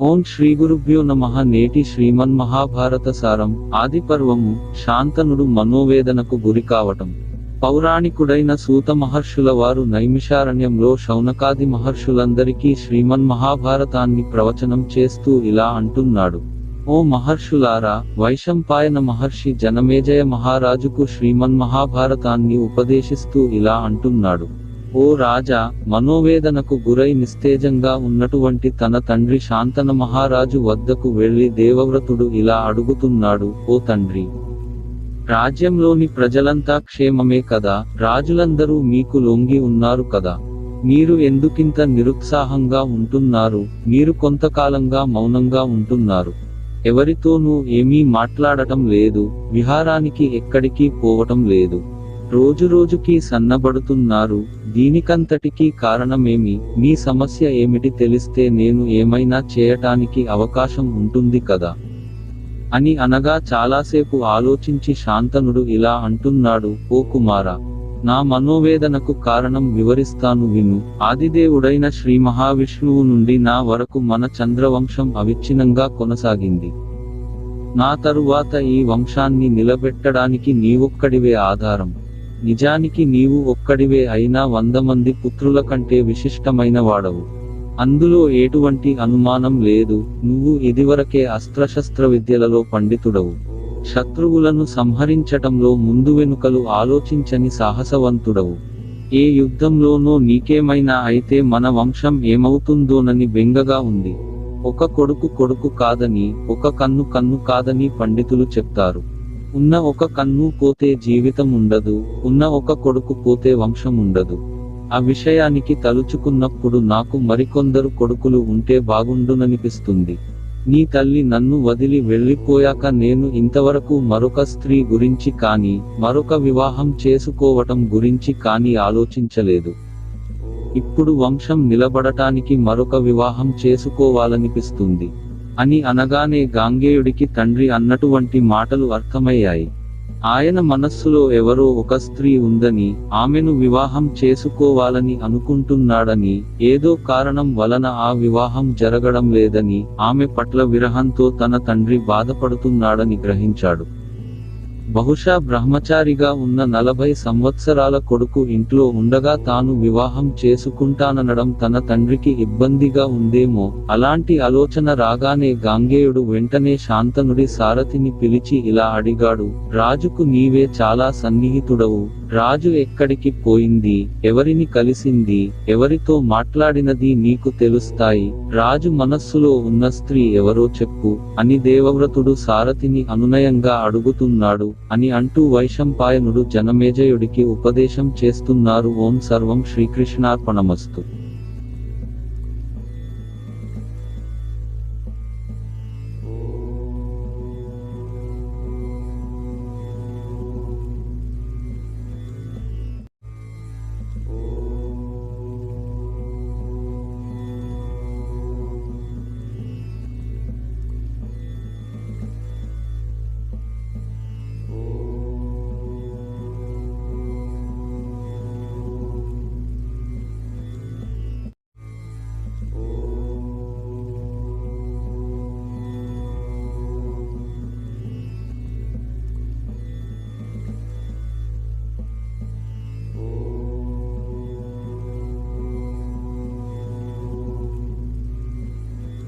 ఓం శ్రీ గురుభ్యో నమ. నేటి శ్రీమన్ మహాభారత సారం. ఆది పర్వము శాంతనుడు మనోవేదనకు గురి కావటం. పౌరాణికుడైన సూత మహర్షుల వారు నైమిషారణ్యంలో శౌనకాది మహర్షులందరికీ శ్రీమన్ మహాభారతాన్ని ప్రవచనం చేస్తూ ఇలా అంటున్నాడు. ఓ మహర్షులారా వైశంపాయన మహర్షి జనమేజయ మహారాజుకు శ్రీమన్ మహాభారతాన్ని ఉపదేశిస్తూ ఇలా అంటున్నాడు. ఓ రాజా మనోవేదనకు గురై నిస్తేజంగా ఉన్నటువంటి తన తండ్రి శాంతన మహారాజు వద్దకు వెళ్ళి దేవవ్రతుడు ఇలా అడుగుతున్నాడు ఓ తండ్రి! రాజ్యంలోని ప్రజలంతా క్షేమమే కదా? రాజులందరూ మీకు లొంగి ఉన్నారు కదా? మీరు ఎందుకింత నిరుత్సాహంగా ఉంటున్నారు? మీరు కొంతకాలంగా మౌనంగా ఉంటున్నారు. ఎవరితోనూ ఏమీ మాట్లాడటం లేదు విహారానికి ఎక్కడికి పోవటం లేదు. రోజురోజుకీ సన్నబడుతున్నారు దీనికంతటికీ కారణమేమి? మీ సమస్య ఏమిటి? తెలిస్తే నేను ఏమైనా చేయటానికి అవకాశం ఉంటుంది కదా? అని అనగా చాలాసేపు ఆలోచించి శాంతనుడు ఇలా అంటున్నాడు ఓ కుమార నా మనోవేదనకు కారణం వివరిస్తాను విను. ఆదిదేవుడైన శ్రీ మహావిష్ణువు నుండి నా వరకు మన చంద్రవంశం అవిచ్ఛిన్నంగా కొనసాగింది. నా తరువాత ఈ వంశాన్ని నిలబెట్టడానికి నీవొక్కడివే ఆధారం. నిజానికి నీవు ఒక్కడివే అయినా వంద మంది పుత్రుల కంటే విశిష్టమైన వాడవు. అందులో ఎటువంటి అనుమానం లేదు నువ్వు ఇదివరకే అస్త్రశస్త్ర విద్యలలో పండితుడవు. శత్రువులను సంహరించటంలో ముందు వెనుకలు ఆలోచించని సాహసవంతుడవు. ఏ యుద్ధంలోనో నీకేమైనా అయితే మన వంశం ఏమవుతుందోనని బెంగగా ఉంది. ఒక కొడుకు కొడుకు కాదని ఒక కన్ను కన్ను కాదని పండితులు చెప్తారు. ఉన్న ఒక కన్ను పోతే జీవితం ఉండదు ఉన్న ఒక కొడుకు పోతే వంశం ఉండదు ఆ విషయానికి తలుచుకున్నప్పుడు నాకు మరికొందరు కొడుకులు ఉంటే బాగుండుననిపిస్తుంది. నీ తల్లి నన్ను వదిలి వెళ్ళిపోయాక నేను ఇంతవరకు మరొక స్త్రీ గురించి కానీ మరొక వివాహం చేసుకోవటం గురించి కానీ ఆలోచించలేదు. ఇప్పుడు వంశం నిలబడటానికి మరొక వివాహం చేసుకోవాలనిపిస్తుంది. అని అనగానే గాంగేయుడికి తండ్రి అన్నటువంటి మాటలు అర్థమయ్యాయి. ఆయన మనస్సులో ఎవరో ఒక స్త్రీ ఉందని ఆమెను వివాహం చేసుకోవాలని అనుకుంటున్నాడని ఏదో కారణం వలన ఆ వివాహం జరగడం లేదని ఆమె పట్ల విరహంతో తన తండ్రి బాధపడుతున్నాడని గ్రహించాడు. బహుశా బ్రహ్మచారిగా ఉన్న నలభై సంవత్సరాల కొడుకు ఇంట్లో ఉండగా తాను వివాహం చేసుకుంటాననడం తన తండ్రికి ఇబ్బందిగా ఉందేమో. అలాంటి ఆలోచన రాగానే గాంగేయుడు వెంటనే శాంతనుడి సారథిని పిలిచి ఇలా అడిగాడు రాజుకు నీవే చాలా సన్నిహితుడవు. రాజు ఎక్కడికి పోయింది? ఎవరిని కలిసింది? ఎవరితో మాట్లాడినది నీకు తెలుస్తాయి. రాజు మనస్సులో ఉన్న స్త్రీ ఎవరో చెప్పు అని దేవవ్రతుడు సారథిని అనునయంగా అడుగుతున్నాడు. అని అంటూ వైశంపాయనుడు జనమేజయుడికి ఉపదేశం చేస్తున్నారు. ఓం సర్వం శ్రీకృష్ణార్పణమస్తు.